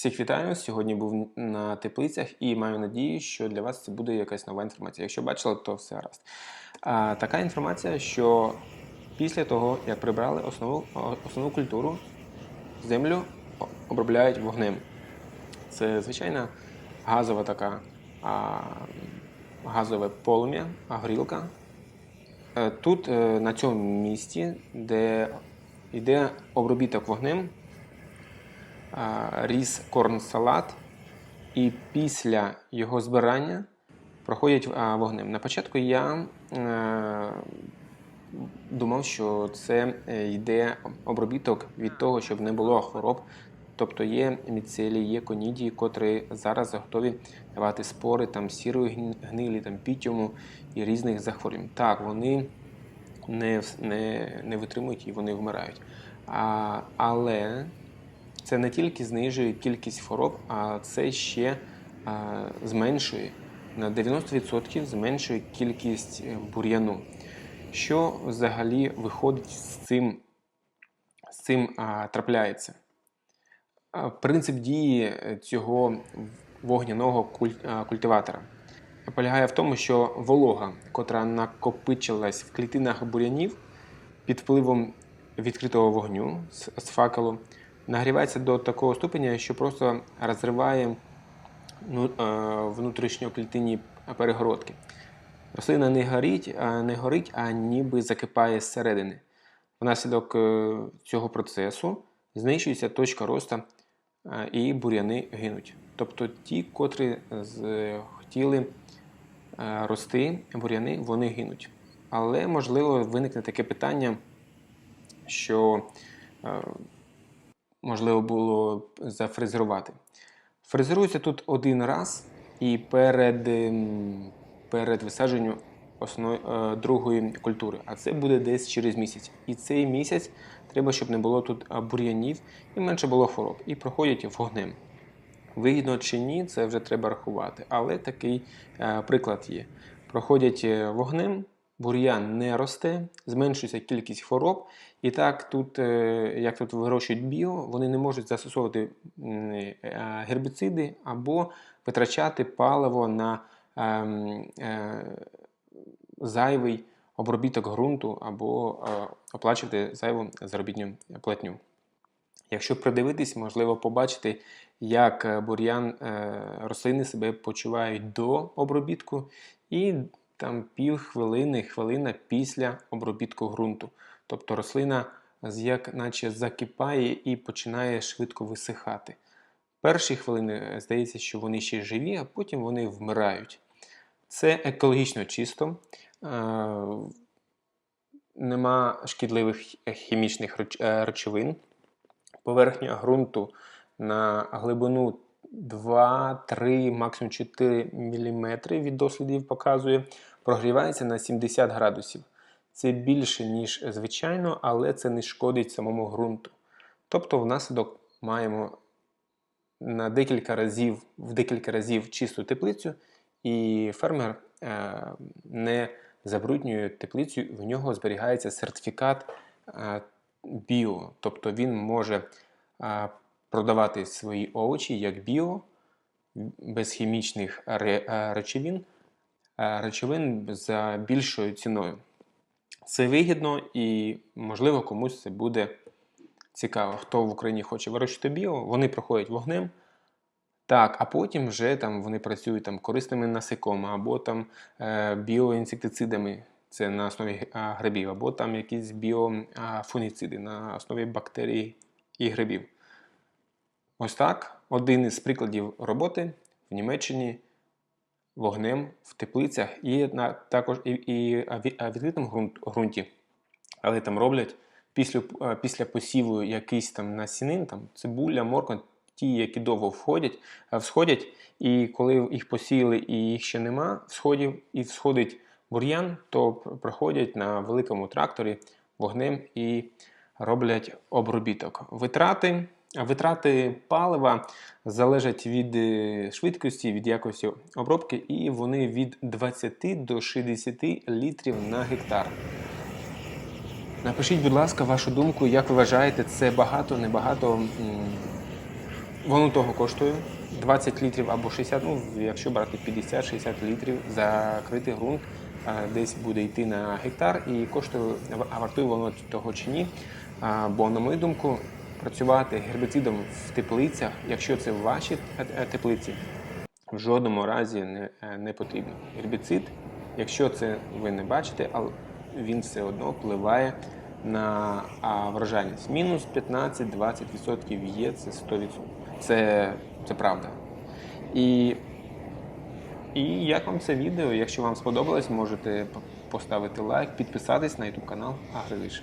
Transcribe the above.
Всіх вітаю! Сьогодні був на теплицях і маю надію, що для вас це буде якась нова інформація. Якщо бачили, то все гаразд. А, така інформація, що після того, як прибрали основу, основну культуру, землю обробляють вогнем. Це звичайна газова така а, газове полум'я, горілка. Е, Тут, е, на цьому місці, де йде обробіток вогнем, ріс корн-салат, і після його збирання проходять вогнем. На початку я е, думав, що це е, йде обробіток від того, щоб не було хвороб. Тобто є міцелі, є конідії, котрі зараз готові давати спори там сірої гнилі, там пітьому і різних захворювань. Так, вони не, не, не витримують і вони вмирають. А, але це не тільки знижує кількість хвороб, а це ще зменшує на 90% зменшує кількість е, бур'яну. Що взагалі виходить з цим, з цим трапляється? Принцип дії е, цього вогняного куль- культиватора полягає в тому, що волога, котра накопичилась в клітинах бур'янів під впливом відкритого вогню з, з факелу, нагрівається до такого ступеня, що просто розриває ну, е, внутрішньоклітинні перегородки. Рослина не горить, не горить, а ніби закипає зсередини. Внаслідок е, цього процесу знищується точка росту е, і бур'яни гинуть. Тобто ті, котрі хотіли рости бур'яни, вони гинуть. Але можливо виникне таке питання, що можливо було зафрезерувати. Фрезерується тут один раз і перед, ем, перед висадженням основної, е, другої культури, а це буде десь через місяць. І цей місяць треба, щоб не було тут бур'янів і менше було хвороб. І проходять вогнем. Вигідно чи ні, це вже треба рахувати. Але такий е, приклад є. Проходять е, вогнем, бур'ян не росте, зменшується кількість хвороб. І так, тут, е, як тут вирощують біо, вони не можуть застосовувати е, гербіциди або витрачати паливо на ем, е, зайвий обробіток ґрунту або оплачувати зайву заробітну платню. Якщо придивитись, можливо побачити, як бур'ян рослини себе почувають до обробітку, і там пів хвилини, хвилина після обробітку ґрунту. Тобто рослина як наче закипає і починає швидко висихати. Перші хвилини е, здається, що вони ще живі, а потім вони вмирають. Це екологічно чисто. е, Нема шкідливих хімічних е, речовин поверхня ґрунту на глибину 2-3, максимум 4 мм від дослідів показує, прогрівається на 70 градусів. Це більше, ніж звичайно, але це не шкодить самому ґрунту. Тобто, внаслідок маємо на декілька разів, в декілька разів чисту теплицю, і фермер е, не забруднює теплицю, в нього зберігається сертифікат е, біо. Тобто він може е, продавати свої овочі як біо, без хімічних е, речовин, речовин за більшою ціною. Це вигідно і, можливо, комусь це буде цікаво. Хто в Україні хоче вирощувати біо, вони проходять вогнем. Так, а потім вже там вони працюють там корисними насекомими, або там е, біоінсектицидами, це на основі грибів, або там якісь біофунгіциди на основі бактерій і грибів. Ось так. Один із прикладів роботи в Німеччині вогнем в теплицях і на, також і, і відкритому ґрунт, ґрунті. Але там роблять після, після посіву якийсь там насінин, там цибуля, морква, ті, які довго входять, всходять, і коли їх посіяли і їх ще нема, всходів, і всходить бур'ян, то проходять на великому тракторі вогнем і роблять обробіток. Витрати. Витрати палива залежать від е, швидкості, від якості обробки, і вони від 20 до 60 літрів на гектар. Напишіть, будь ласка, вашу думку, як ви вважаєте, це багато, небагато Воно того коштує 20 літрів або 60, ну якщо брати 50-60 літрів, закритий ґрунт десь буде йти на гектар і коштує, а вартує воно того чи ні. Бо, на мою думку, працювати гербіцидом в теплицях, якщо це ваші е, е, теплиці, в жодному разі не, е, не потрібно. Гербіцид, якщо це ви не бачите, але він все одно впливає на врожайність. Мінус 15-20% є, це 100%. Це, це правда. І, і як вам це відео? Якщо вам сподобалось, можете поставити лайк, підписатись на YouTube канал Агрилиш.